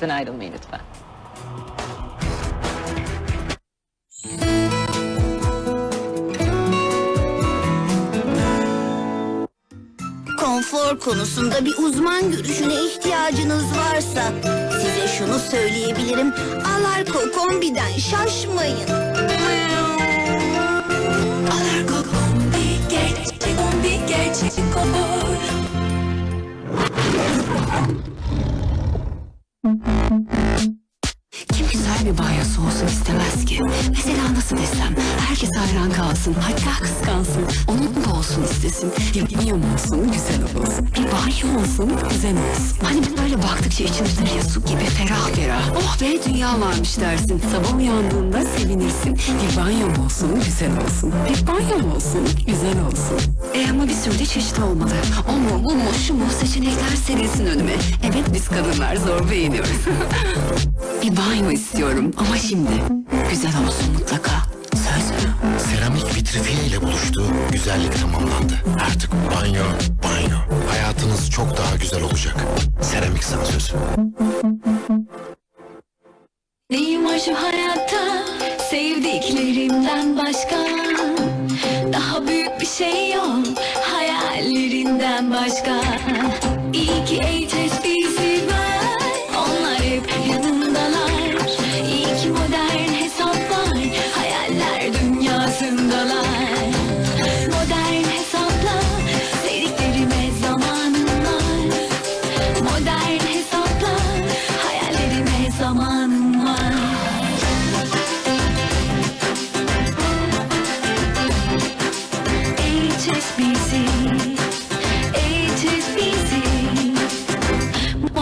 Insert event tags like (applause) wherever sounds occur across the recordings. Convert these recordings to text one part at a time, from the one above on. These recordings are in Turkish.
Sen ayrılmayın lütfen. Konfor konusunda bir uzman görüşüne ihtiyacınız varsa size şunu söyleyebilirim. Alarko kombiden şaşmayın. Güzel bir banyosu olsun istemez ki? Mesela nasıl desem, herkes hayran kalsın, hatta kıskansın, onun da olsun istesin. Banyo olsun, güzel olsun. Bir banyo olsun, güzel olsun. Hani böyle baktıkça için ya su gibi ferah ferah. Oh be dünya varmış dersin. Sabah uyandığında sevinirsin. Bir banyo olsun, güzel olsun. Bir banyo olsun, güzel olsun. E ama bir sürü de çeşit olmalı. O mu, bu mu, şu mu seçenekler serilsin önüme. Evet biz kadınlar zor beğeniyoruz. (laughs) Bir banyo istiyorum ama şimdi. Güzel olsun mutlaka. Söz? Seramik vitrifiye ile buluştu, güzellik tamamlandı. Artık banyo, banyo. Hayatınız çok daha güzel olacak. Seramik sözü. Neyim var şu hayatta sevdiklerimden başka Daha büyük bir şey yok hayallerinden başka İyi ki HSBC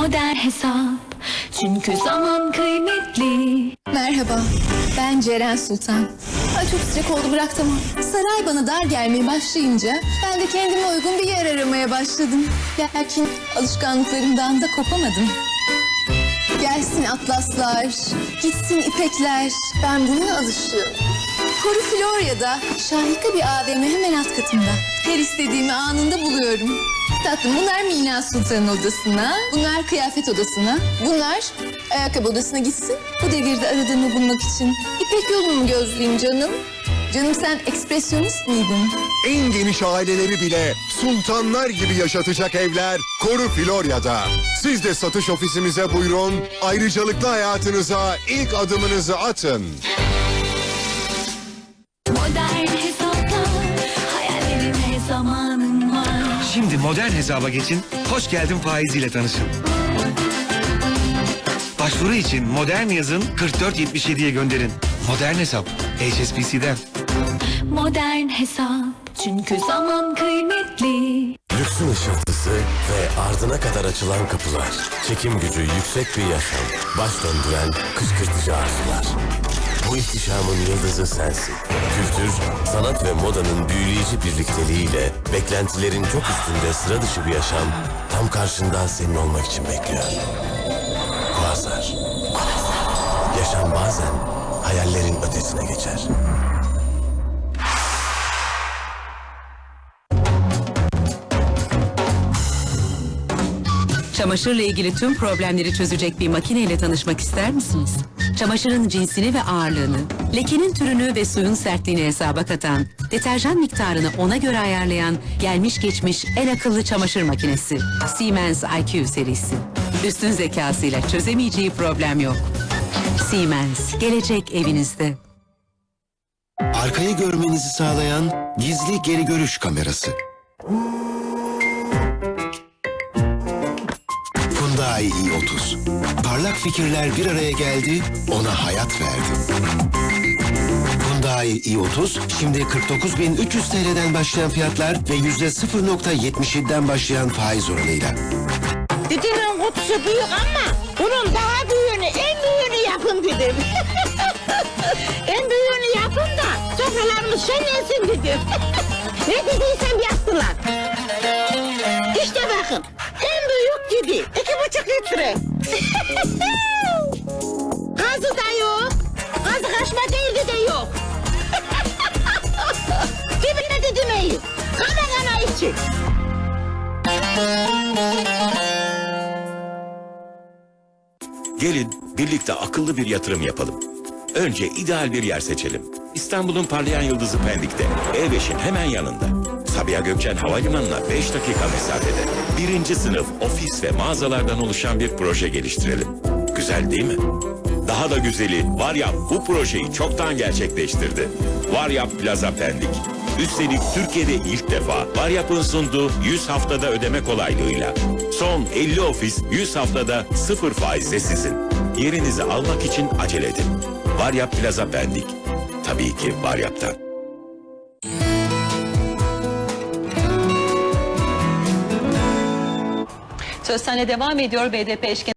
Modern hesap Çünkü zaman kıymetli Merhaba, ben Ceren Sultan. Ay çok sıcak oldu bıraktım. Saray bana dar gelmeye başlayınca ben de kendime uygun bir yer aramaya başladım. Lakin alışkanlıklarımdan da kopamadım. Gelsin atlaslar, gitsin ipekler. Ben buna alışığım. Koru Florya'da şahika bir AVM hemen alt katımda. Her istediğimi anında buluyorum. Tatlım bunlar Mina Sultan'ın odasına, bunlar kıyafet odasına, bunlar ayakkabı odasına gitsin. Bu devirde aradığımı bulmak için. İpek yolunu mu gözleyeyim canım? Canım sen ekspresyonist miydin? En geniş aileleri bile sultanlar gibi yaşatacak evler Koru Florya'da. Siz de satış ofisimize buyurun, ayrıcalıklı hayatınıza ilk adımınızı atın. Şimdi modern hesaba geçin, hoş geldin faiziyle tanışın. Başvuru için modern yazın 4477'ye gönderin. Modern hesap, HSBC'den. Modern hesap Çünkü zaman kıymetli Lüksün ışıltısı ve ardına kadar açılan kapılar. Çekim gücü yüksek bir yaşam. Baş döndüren kışkırtıcı arzular. Bu ihtişamın yıldızı sensin. Kültür, sanat ve modanın büyüleyici birlikteliğiyle beklentilerin çok üstünde sıra dışı bir yaşam tam karşında senin olmak için bekliyor. Kuasar. Yaşam bazen hayallerin ötesine geçer. Çamaşırla ilgili tüm problemleri çözecek bir makineyle tanışmak ister misiniz? Çamaşırın cinsini ve ağırlığını, lekenin türünü ve suyun sertliğini hesaba katan, deterjan miktarını ona göre ayarlayan gelmiş geçmiş en akıllı çamaşır makinesi. Siemens IQ serisi. Üstün zekasıyla çözemeyeceği problem yok. Siemens, gelecek evinizde. Arkayı görmenizi sağlayan gizli geri görüş kamerası. Parlak fikirler bir araya geldi, ona hayat verdi. Hyundai i30 şimdi 49.300 TL'den başlayan fiyatlar ve %0.77'den başlayan faiz oranıyla. Dedemin kutusu büyük ama bunun daha büyüğünü, en büyüğünü yapın dedim. (laughs) en büyüğünü yapın da sofralarımız şenlensin dedim. (laughs) ne dediysem yaptılar. İşte bakın, en büyük gibi, iki buçuk litre. Gazı da yok, gazı kaçma değildi de yok. (laughs) Dibine de demeyin, kana kana için. Gelin birlikte akıllı bir yatırım yapalım. Önce ideal bir yer seçelim. İstanbul'un parlayan yıldızı Pendik'te. E5'in hemen yanında. Sabiha Gökçen Havalimanı'na 5 dakika mesafede. Birinci sınıf ofis ve mağazalardan oluşan bir proje geliştirelim. Güzel değil mi? Daha da güzeli Varyap bu projeyi çoktan gerçekleştirdi. Varyap Plaza Pendik. Üstelik Türkiye'de ilk defa Varyap'ın sunduğu 100 haftada ödeme kolaylığıyla. Son 50 ofis 100 haftada sıfır faizle sizin. Yerinizi almak için acele edin. Varyap Plaza Pendik. Tabii ki Varyap'tan. Söz Sen'le devam ediyor BDP eşkin